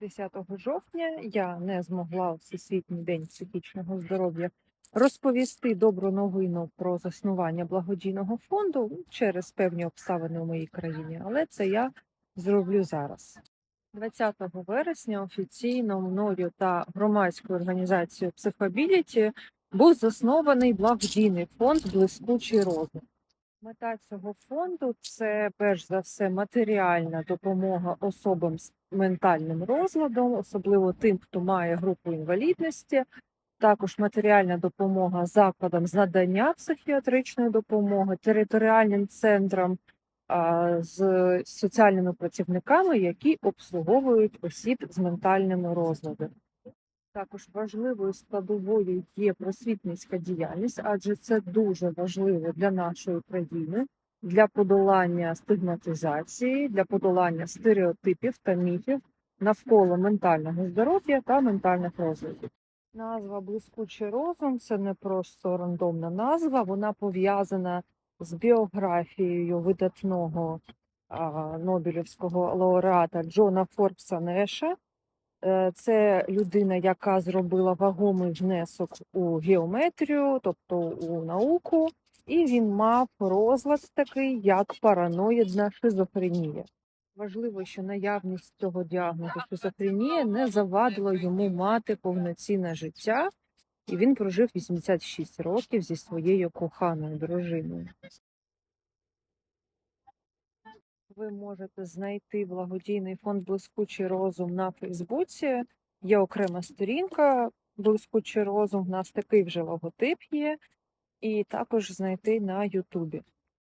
10 жовтня я не змогла Всесвітній день психічного здоров'я розповісти добру новину про заснування благодійного фонду через певні обставини у моїй країні, але це я зроблю зараз. 20 вересня офіційно мною та громадською організацією Психобіліті був заснований благодійний фонд Блискучий розум. Мета цього фонду це перш за все матеріальна допомога особам з ментальним розладом, особливо тим, хто має групу інвалідності. Також матеріальна допомога закладам з надання психіатричної допомоги, територіальним центрам а, з соціальними працівниками, які обслуговують осіб з ментальними розладами. Також важливою складовою є просвітницька діяльність, адже це дуже важливо для нашої країни, для подолання стигматизації, для подолання стереотипів та міфів навколо ментального здоров'я та ментальних розладів. Назва Блискучий розум це не просто рандомна назва, вона пов'язана з біографією видатного а, Нобелівського лауреата Джона Форбса Неша. Е, Це людина, яка зробила вагомий внесок у геометрію, тобто у науку, і він мав розлад такий, як параноїдна шизофренія. Важливо, що наявність цього діагнозу шизофренія не завадила йому мати повноцінне життя, і він прожив 86 років зі своєю коханою дружиною. Ви можете знайти благодійний фонд Блискучий розум на Фейсбуці. Є окрема сторінка Блискучий розум. У нас такий вже логотип є, і також знайти на Ютубі.